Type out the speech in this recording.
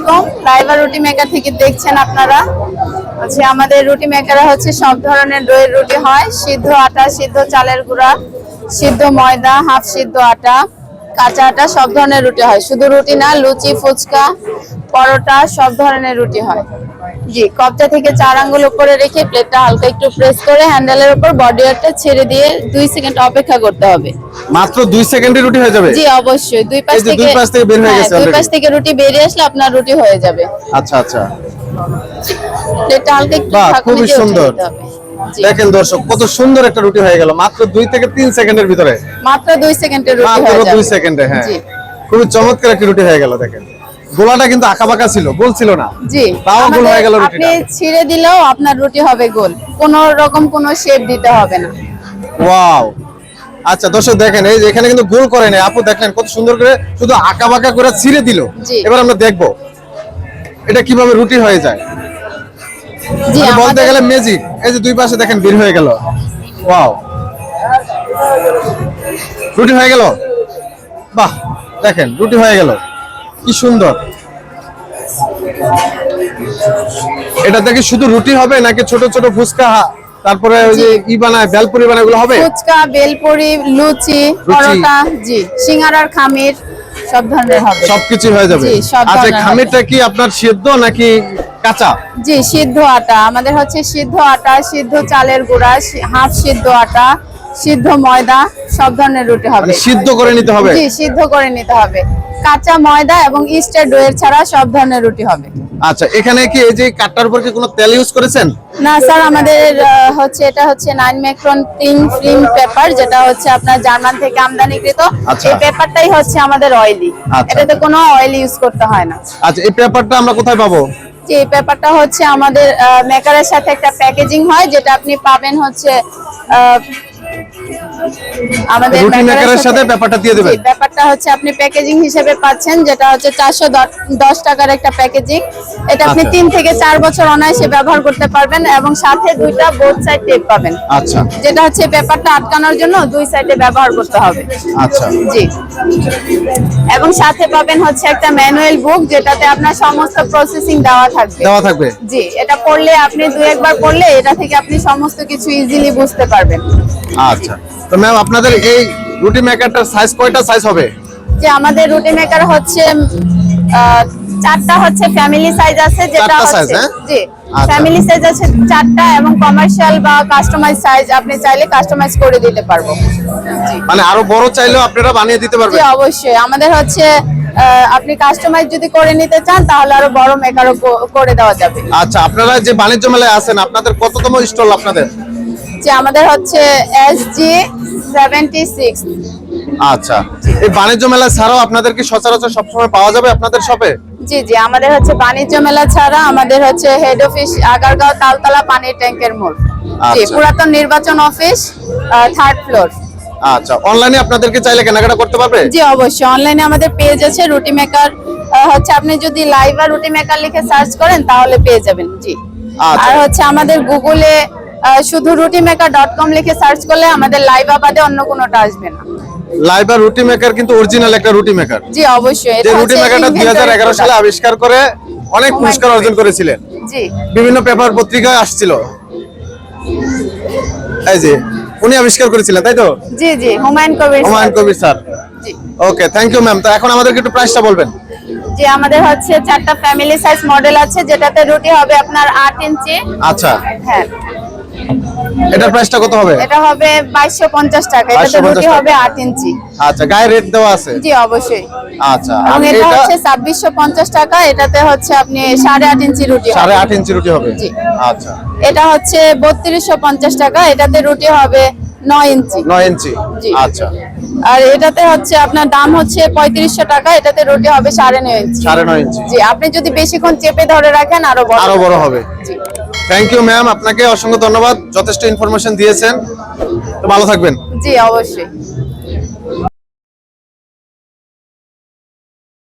আলাইকুম। লাইভা রুটি মেকার থেকে দেখছেন আপনারা। আছে আমাদের রুটি মেকারে হচ্ছে সব ধরনের দইয়ের রুটি হয়। সিদ্ধ আটা, সিদ্ধ চালের গুঁড়া, সিদ্ধ ময়দা, হাফ সিদ্ধ আটা, কাঁচা আটা, সব ধরনের রুটি হয়। শুধু রুটি না, লুচি, ফুচকা, পরোটা, সব ধরনের রুটি হয়। জি কপচা থেকে চার আঙ্গুল উপরে রেখে প্লেটটা হালকা একটু প্রেস করে হ্যান্ডেলের উপর বডি ওয়েটটা ছেড়ে দিয়ে দুই সেকেন্ড অপেক্ষা করতে হবে। মাত্র দুই সেকেন্ডে রুটি হয়ে যাবে? জি অবশ্যই। দুই পাশ থেকে দুই পাশ থেকে বের হয়ে হ্যাঁ, গেছে দুই পাশ থেকে রুটি বেরিয়ে আসলে আপনার রুটি হয়ে যাবে। আচ্ছা আচ্ছা। প্লেটটা হালকা একটু দিয়ে সুন্দর। দেখেন দর্শক কত সুন্দর একটা রুটি হয়ে গেল। মাত্র দুই থেকে তিন সেকেন্ডের ভিতরে। মাত্র দুই সেকেন্ডের রুটি হয়ে যাবে। মাত্র দুই সেকেন্ডে হ্যাঁ। জি। খুবই চমৎকার একটা রুটি হয়ে গেল দেখেন। গোলাটা কিন্তু আঁকা বাঁকা ছিল গোল ছিল না। জি তাও গোল হয়ে গেল আপনি ছিঁড়ে দিলেও আপনার রুটি হবে গোল। কোন রকম কোনো শেপ দিতে হবে না। ওয়াও। আচ্ছা দর্শক দেখেন এই যে এখানে কিন্তু গোল করে নাই আপু দেখলেন কত সুন্দর করে শুধু আঁকা বাঁকা করে ছিঁড়ে দিল। এবার আমরা দেখব এটা কীভাবে রুটি হয়ে যায়। জি মানে বলতে গেলে ম্যাজিক এই যে দুই পাশে দেখেন বের হয়ে গেল। ওয়াও। রুটি হয়ে গেল? বাহ দেখেন রুটি হয়ে গেল। কি সুন্দর। এটা দেখি শুধু রুটি হবে নাকি ছোট ছোট ফুচকা তারপরে ওই যে ই বানায় বেলপুরি বানায় এগুলো হবে? ফুচকা বেলপুরি লুচি পরোটা জি সিঙ্গারার খামির সব ধরনের হবে। সবকিছু হয়ে যাবে। আচ্ছা খামিরটা কি আপনার সেদ্ধ নাকি কাঁচা? জি সিদ্ধ আটা। আমাদের হচ্ছে সিদ্ধ আটা সিদ্ধ চালের গুঁড়া হাফ সিদ্ধ আটা সিদ্ধ ময়দা সব ধরনের রুটি হবে। মানে সিদ্ধ করে নিতে হবে? জি সিদ্ধ করে নিতে হবে। কাঁচা ময়দা এবং ইস্টার ডোয়ের ছাড়া সব ধরনের রুটি হবে। আচ্ছা এখানে কি এই যে কাটটার উপর কি কোনো তেল ইউজ করেছেন? না স্যার আমাদের হচ্ছে এটা হচ্ছে nine micron clean film paper যেটা হচ্ছে আপনার জার্মান থেকে আমদানিকৃত। আচ্ছা। এই পেপারটাই হচ্ছে আমাদের অয়েলি আচ্ছা। এটাতে কোনো অয়েল ইউজ করতে হয় না। আচ্ছা এই পেপারটা আমরা কোথায় পাবো? যে এই পেপারটা হচ্ছে আমাদের মেকারের সাথে একটা প্যাকেজিং হয় যেটা আপনি পাবেন হচ্ছে আমাদের রুটি maker সাথে পেপারটা দিয়ে দেবেন। ব্যাপারটা হচ্ছে আপনি প্যাকেজিং হিসেবে পাচ্ছেন যেটা হচ্ছে চারশো দশ টাকার একটা প্যাকেজিং এটা আপনি আচ্ছা। তিন থেকে চার বছর অনায়াসে ব্যবহার করতে পারবেন এবং সাথে দুইটা বোথ সাইড টেপ পাবেন। আচ্ছা। যেটা হচ্ছে পেপারটা আটকানোর জন্য দুই সাইডে ব্যবহার করতে হবে। আচ্ছা। জি। এবং সাথে পাবেন হচ্ছে একটা ম্যানুয়াল বুক যেটাতে আপনার সমস্ত প্রসেসিং দেওয়া থাকবে। দেওয়া থাকবে। জি এটা পড়লে আপনি দুই একবার পড়লে এটা থেকে আপনি সমস্ত কিছু ইজিলি বুঝতে পারবেন। আচ্ছা। তো ম্যাম আপনাদের এই রুটি মেকারটার সাইজ কয়টা সাইজ হবে? যে আমাদের রুটি মেকার হচ্ছে চারটা হচ্ছে ফ্যামিলি সাইজ আছে যেটা হচ্ছে হ্যাঁ? জি আচ্ছা। ফ্যামিলি সাইজ আছে চারটা এবং কমার্শিয়াল বা কাস্টমাইজ সাইজ আপনি চাইলে কাস্টমাইজ করে দিতে পারব। জি। মানে আরও বড় চাইলেও আপনারা বানিয়ে দিতে জি পারবেন অবশ্যই। আমাদের হচ্ছে আপনি কাস্টমাইজ যদি করে নিতে চান তাহলে আরও বড় মেকারও করে দেওয়া যাবে। আচ্ছা আপনারা যে বাণিজ্য মেলায় আছেন আপনাদের কততম স্টল আপনাদের? যে আমাদের হচ্ছে এস জি সেভেন্টি সিক্স আচ্ছা এই বাণিজ্য মেলা ছাড়াও আপনাদের কি সচরাচর সবসময় পাওয়া যাবে আপনাদের শপে জি জি আমাদের হচ্ছে বাণিজ্য মেলা ছাড়া আমাদের হচ্ছে হেড অফিস আগারগাঁও তালতলা পানির ট্যাঙ্কের মোড়। জি আচ্ছা। পুরাতন নির্বাচন অফিস থার্ড ফ্লোর আচ্ছা অনলাইনে আপনাদেরকে চাইলে কেনাকাটা করতে পারবে? জি অবশ্যই। অনলাইনে আমাদের পেজ আছে রুটি মেকার হচ্ছে আপনি যদি লাইভ আর রুটি মেকার লিখে সার্চ করেন তাহলে পেয়ে যাবেন জি। আচ্ছা। আর হচ্ছে আমাদের গুগলে শুধু রুটি মেকার ডট কম লিখে সার্চ করলে আমাদের লাইভ আবাদে অন্য কোনোটা আসবে না। রুটি মেকার কিন্তু অরিজিনাল একটা রুটি মেকার জি অবশ্যই। যে এটা রুটি মেকারটা দুই হাজার এগারো inventory সালে আবিষ্কার করে অনেক পুরস্কার অর্জন করেছিলেন। জি। বিভিন্ন পেপার পত্রিকায় আসছিল। এই যে উনি আবিষ্কার করেছিলেন তাই তো? জি জি হুমায়ুন কবির হুমায়ুন কবির স্যার জি। ওকে থ্যাংক ইউ ম্যাম তো এখন আমাদেরকে একটু প্রাইসটা বলবেন। যে আমাদের হচ্ছে চারটা ফ্যামিলি সাইজ মডেল আছে যেটাতে রুটি হবে আপনার আট ইঞ্চি। আচ্ছা। হ্যাঁ। এটার প্রাইসটা কত হবে? এটা হবে বাইশশো পঞ্চাশ টাকা। এটাতে 2250 রুটি হবে আট ইঞ্চি। আচ্ছা গায়ে রেট দেওয়া আছে? জি অবশ্যই। আচ্ছা আর এটা এটা হচ্ছে ছাব্বিশশো পঞ্চাশ টাকা। এটাতে হচ্ছে আপনি সাড়ে আট ইঞ্চি রুটি হবে। সাড়ে আট ইঞ্চি রুটি হবে? জি। আচ্ছা। এটা হচ্ছে বত্রিশশো পঞ্চাশ টাকা। এটাতে রুটি হবে নয় ইঞ্চি। নয় ইঞ্চি? আচ্ছা। আর এটাতে হচ্ছে আপনার দাম হচ্ছে পঁয়ত্রিশশো টাকা। এটাতে রুটি হবে সাড়ে নয় ইঞ্চি। সাড়ে নয় ইঞ্চি। জি আপনি যদি বেশিক্ষণ চেপে ধরে রাখেন আরও বড় আরও বড় হবে। জি। থ্যাংক ইউ ম্যাম আপনাকে অসংখ্য ধন্যবাদ। যথেষ্ট ইনফরমেশন দিয়েছেন। তো ভালো থাকবেন। জি অবশ্যই।